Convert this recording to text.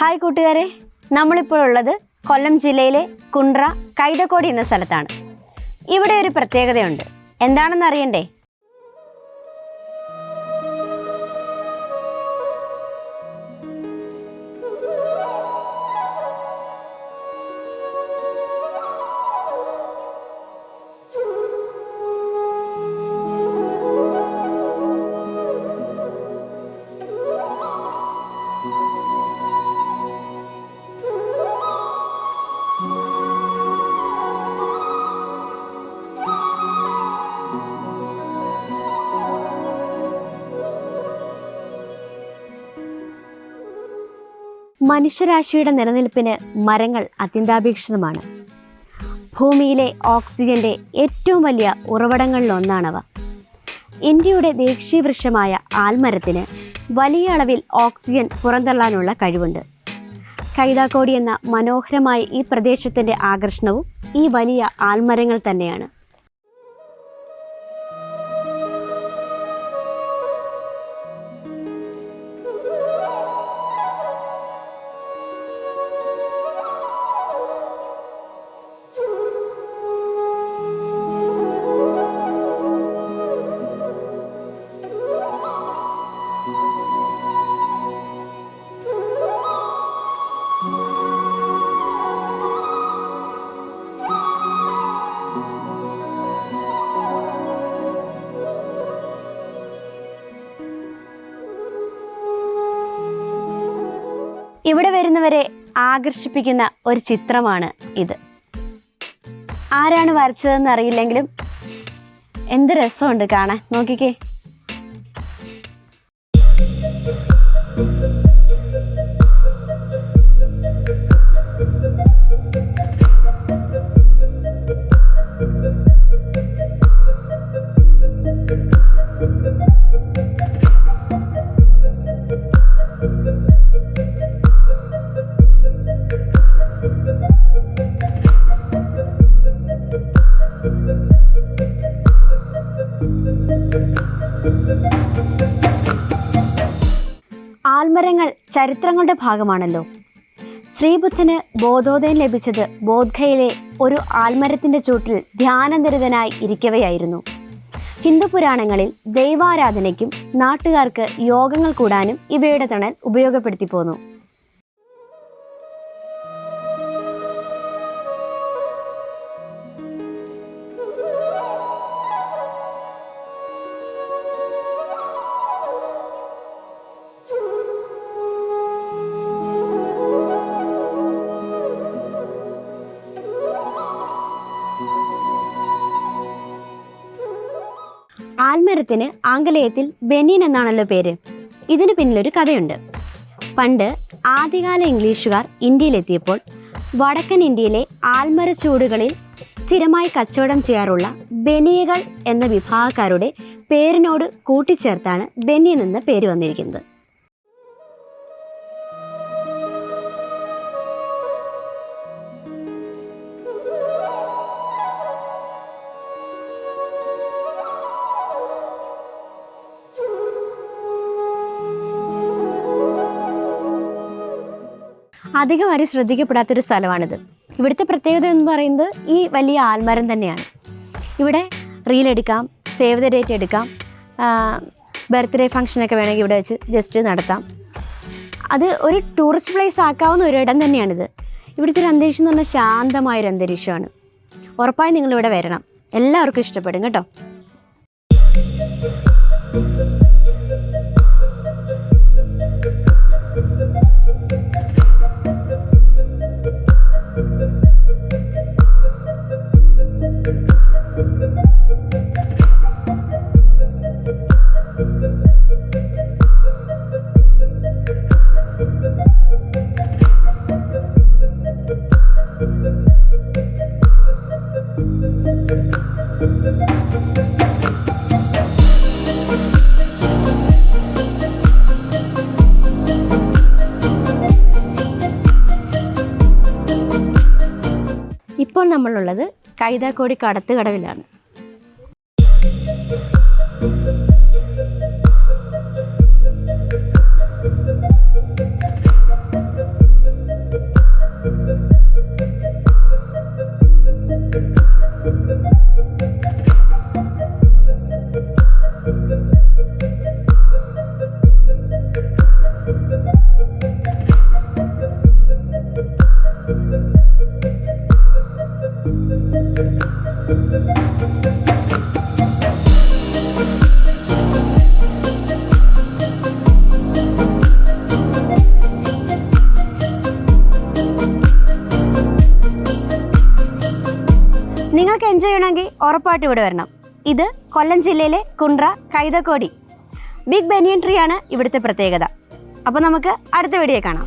Hi കൂട്ടുകാരെ. നമ്മളിപ്പോൾ ഉള്ളത് കൊല്ലം ജില്ലയിലെ കുണ്ട്ര കൈതക്കോടി എന്ന സ്ഥലത്താണ്. ഇവിടെ ഒരു പ്രത്യേകതയുണ്ട്. എന്താണെന്ന് അറിയണ്ടേ? മനുഷ്യരാശിയുടെ നിലനിൽപ്പിന് മരങ്ങൾ അത്യന്താപേക്ഷിതമാണ്. ഭൂമിയിലെ ഓക്സിജന്റെ ഏറ്റവും വലിയ ഉറവിടങ്ങളിലൊന്നാണവ. ഇന്ത്യയുടെ ദേശീയ വൃക്ഷമായ ആൽമരത്തിന് വലിയ അളവിൽ ഓക്സിജൻ പുറന്തള്ളാനുള്ള കഴിവുണ്ട്. കൈതാക്കോടി എന്ന മനോഹരമായ ഈ പ്രദേശത്തിന്റെ ആകർഷണവും ഈ വലിയ ആൽമരങ്ങൾ തന്നെയാണ്. ഇവിടെ വരുന്നവരെ ആകർഷിപ്പിക്കുന്ന ഒരു ചിത്രമാണ് ഇത്. ആരാണ് വരച്ചതെന്ന് അറിയില്ലെങ്കിലും എന്ത് രസമുണ്ട് കാണാൻ. നോക്കിക്കേ. ചരിത്രങ്ങളുടെ ഭാഗമാണല്ലോ. ശ്രീബുദ്ധന് ബോധോദയം ലഭിച്ചത് ബോധ്ഗയിലെ ഒരു ആൽമരത്തിന്റെ ചൂട്ടിൽ ധ്യാനനിരതനായി ഇരിക്കവെയായിരുന്നു. ഹിന്ദു പുരാണങ്ങളിൽ ദൈവാരാധനയ്ക്കും നാട്ടുകാർക്ക് യോഗങ്ങൾ കൂടാനും ഇവയുടെ തണൽ ഉപയോഗപ്പെടുത്തി പോന്നു ആൽമരത്തിന് ആംഗലേയത്തിൽ ബെനിൻ എന്നാണല്ലോ പേര്. ഇതിന് പിന്നിലൊരു കഥയുണ്ട്. പണ്ട് ആദ്യകാല ഇംഗ്ലീഷുകാർ ഇന്ത്യയിലെത്തിയപ്പോൾ വടക്കൻ ഇന്ത്യയിലെ ആൽമര ചൂടുകളിൽ സ്ഥിരമായി കച്ചവടം ചെയ്യാറുള്ള ബനിയകൾ എന്ന വിഭാഗക്കാരുടെ പേരിനോട് കൂട്ടിച്ചേർത്താണ് ബെനിയൻ എന്ന പേര് വന്നിരിക്കുന്നത്. അധികം ആരും ശ്രദ്ധിക്കപ്പെടാത്തൊരു സ്ഥലമാണിത്. ഇവിടുത്തെ പ്രത്യേകത എന്ന് പറയുന്നത് ഈ വലിയ ആൽമരം തന്നെയാണ്. ഇവിടെ റീൽ എടുക്കാം സേവ് ദ ഡേറ്റ് എടുക്കാം ബർത്ത്ഡേ ഫംഗ്ഷനൊക്കെ വേണമെങ്കിൽ ഇവിടെ വെച്ച് ജസ്റ്റ് നടത്താം. അത് ഒരു ടൂറിസ്റ്റ് പ്ലേസ് ആക്കാവുന്ന ഒരു ഇടം തന്നെയാണിത്. ഇവിടുത്തെ ഒരു അന്തരീക്ഷം എന്ന് പറഞ്ഞാൽ ശാന്തമായൊരു അന്തരീക്ഷമാണ്. ഉറപ്പായും നിങ്ങളിവിടെ വരണം. എല്ലാവർക്കും ഇഷ്ടപ്പെടും കേട്ടോ. നമ്മളുള്ളത് കൈതാക്കോടി കടത്ത് കടവിലാണ് thank you ചെയ്യണമെങ്കിൽ ഉറപ്പായിട്ട് ഇവിടെ വരണം. ഇത് കൊല്ലം ജില്ലയിലെ Kundara Kaithakodi. Big banyan tree ആണ് ഇവിടുത്തെ പ്രത്യേകത. അപ്പോൾ നമുക്ക് അടുത്ത വീഡിയോ കാണാം.